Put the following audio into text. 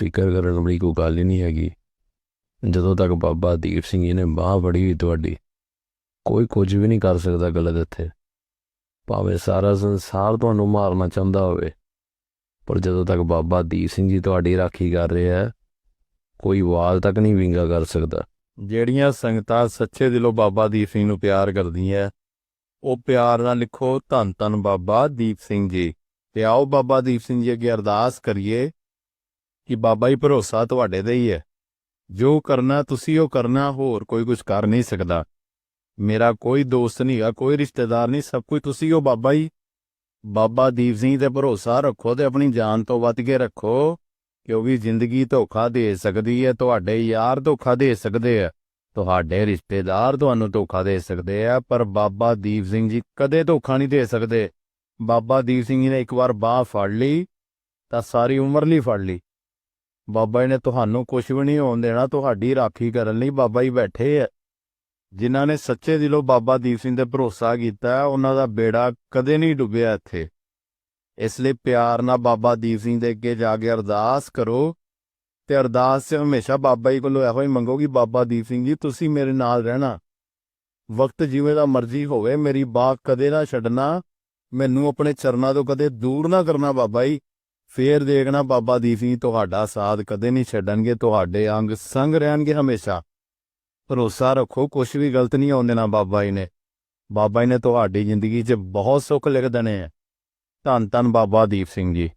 ਫਿਕਰ ਕਰਨ ਵਾਲੀ ਕੋਈ ਗੱਲ ਹੀ ਨਹੀਂ ਹੈਗੀ। ਜਦੋਂ ਤੱਕ ਬਾਬਾ ਦੀਪ ਸਿੰਘ ਜੀ ਨੇ ਬਾਹ ਫੜੀ ਹੋਈ ਤੁਹਾਡੀ, ਕੋਈ ਕੁਝ ਵੀ ਨਹੀਂ ਕਰ ਸਕਦਾ ਗਲਤ ਇੱਥੇ। ਭਾਵੇਂ ਸਾਰਾ ਸੰਸਾਰ ਤੁਹਾਨੂੰ ਮਾਰਨਾ ਚਾਹੁੰਦਾ ਹੋਵੇ, ਪਰ ਜਦੋਂ ਤੱਕ ਬਾਬਾ ਦੀਪ ਸਿੰਘ ਜੀ ਤੁਹਾਡੀ ਰਾਖੀ ਕਰ ਰਿਹਾ ਹੈ, ਕੋਈ ਵਾਲ ਤੱਕ ਨਹੀਂ ਵਿੰਗਾ ਕਰ ਸਕਦਾ। ਜਿਹੜੀਆਂ ਸੰਗਤਾਂ ਸੱਚੇ ਦਿਲੋਂ ਬਾਬਾ ਦੀਪ ਸਿੰਘ ਨੂੰ ਪਿਆਰ ਕਰਦੀਆਂ ਉਹ ਪਿਆਰ ਨਾਲ ਲਿਖੋ, ਧੰਨ ਧੰਨ ਬਾਬਾ ਦੀਪ ਸਿੰਘ ਜੀ। ਤੇ ਆਓ ਬਾਬਾ ਦੀਪ ਸਿੰਘ ਜੀ ਅੱਗੇ ਅਰਦਾਸ ਕਰੀਏ। ਕਿ ਬਾਬਾ ਹੀ ਭਰੋਸਾ ਤੁਹਾਡੇ ਤੇ ਹੀ ਹੈ। ਜੋ ਕਰਨਾ ਤੁਸੀਂ ਉਹ ਕਰਨਾ, ਹੋਰ ਕੋਈ ਕੁਝ ਕਰ ਨਹੀਂ ਸਕਦਾ। ਮੇਰਾ ਕੋਈ ਦੋਸਤ ਨਹੀਂ ਹੈਗਾ, ਕੋਈ ਰਿਸ਼ਤੇਦਾਰ ਨਹੀਂ, ਸਭ ਕੁਝ ਤੁਸੀਂ ਹੋ ਬਾਬਾ ਹੀ ਬਾਬਾ ਦੀਪ ਸਿੰਘ ਤੇ ਭਰੋਸਾ ਰੱਖੋ ਤੇ ਆਪਣੀ ਜਾਨ ਤੋਂ ਵੱਧ ਕੇ ਰੱਖੋ, ਕਿਉਂਕਿ ਜ਼ਿੰਦਗੀ ਧੋਖਾ ਦੇ ਸਕਦੀ ਹੈ, ਤੁਹਾਡੇ ਯਾਰ ਧੋਖਾ ਦੇ ਸਕਦੇ ਆ। ਤੁਹਾਡੇ ਰਿਸ਼ਤੇਦਾਰ ਤੁਹਾਨੂੰ ਧੋਖਾ ਦੇ ਸਕਦੇ ਆ, ਪਰ ਬਾਬਾ ਦੀਪ ਸਿੰਘ ਜੀ ਕਦੇ ਧੋਖਾ ਨਹੀਂ ਦੇ ਸਕਦੇ। ਬਾਬਾ ਦੀਪ ਸਿੰਘ ਜੀ ਨੇ ਇੱਕ ਵਾਰ ਬਾਹ ਫੜ ਲਈ, ਤਾਂ ਸਾਰੀ ਉਮਰ ਲਈ ਫੜ ਲਈ। ਬਾਬਾ ਜੀ ਨੇ ਤੁਹਾਨੂੰ ਕੁਝ ਵੀ ਨਹੀਂ ਹੋਣ ਦੇਣਾ, ਤੁਹਾਡੀ ਰਾਖੀ ਕਰਨ ਲਈ ਬਾਬਾ ਜੀ ਬੈਠੇ ਆ। ਜਿਨ੍ਹਾਂ ਨੇ ਸੱਚੇ ਦਿਲੋਂ ਬਾਬਾ ਦੀਪ ਸਿੰਘ ਤੇ ਭਰੋਸਾ ਕੀਤਾ, ਉਹਨਾਂ ਦਾ ਬੇੜਾ ਕਦੇ ਨਹੀਂ ਡੁੱਬਿਆ ਇੱਥੇ। ਇਸ ਲਈ ਪਿਆਰ ਨਾਲ ਬਾਬਾ ਦੀਪ ਸਿੰਘ ਦੇ ਅੱਗੇ ਜਾ ਕੇ ਅਰਦਾਸ ਕਰੋ ਤੇ ਅਰਦਾਸ 'ਚ ਹਮੇਸ਼ਾ ਬਾਬਾ ਜੀ ਕੋਲੋਂ ਇਹੋ ਹੀ ਮੰਗੋ ਕਿ ਬਾਬਾ ਦੀਪ ਸਿੰਘ ਜੀ, ਤੁਸੀਂ ਮੇਰੇ ਨਾਲ ਰਹਿਣਾ। ਵਕਤ ਜਿਵੇਂ ਦਾ ਮਰਜ਼ੀ ਹੋਵੇ, ਮੇਰੀ ਬਾਹ ਕਦੇ ਨਾ ਛੱਡਣਾ। ਮੈਨੂੰ ਆਪਣੇ ਚਰਨਾਂ ਤੋਂ ਕਦੇ ਦੂਰ ਨਾ ਕਰਨਾ ਬਾਬਾ ਜੀ। ਫੇਰ ਦੇਖਣਾ ਬਾਬਾ ਦੀਪ ਸਿੰਘ ਤੁਹਾਡਾ ਸਾਥ ਕਦੇ ਨਹੀਂ ਛੱਡਣਗੇ, ਤੁਹਾਡੇ ਅੰਗ ਸੰਗ ਰਹਿਣਗੇ ਹਮੇਸ਼ਾ। ਭਰੋਸਾ ਰੱਖੋ ਕੁਝ ਵੀ ਗਲਤ ਨਹੀਂ ਹੋਣ ਦੇਣਾ ਬਾਬਾ ਜੀ ਨੇ। ਬਾਬਾ ਜੀ ਨੇ ਤੁਹਾਡੀ ਜ਼ਿੰਦਗੀ 'ਚ ਬਹੁਤ ਸੁੱਖ ਲਿਖ ਦੇਣੇ ਆ। ਧੰਨ ਧੰਨ ਬਾਬਾ ਦੀਪ ਸਿੰਘ ਜੀ।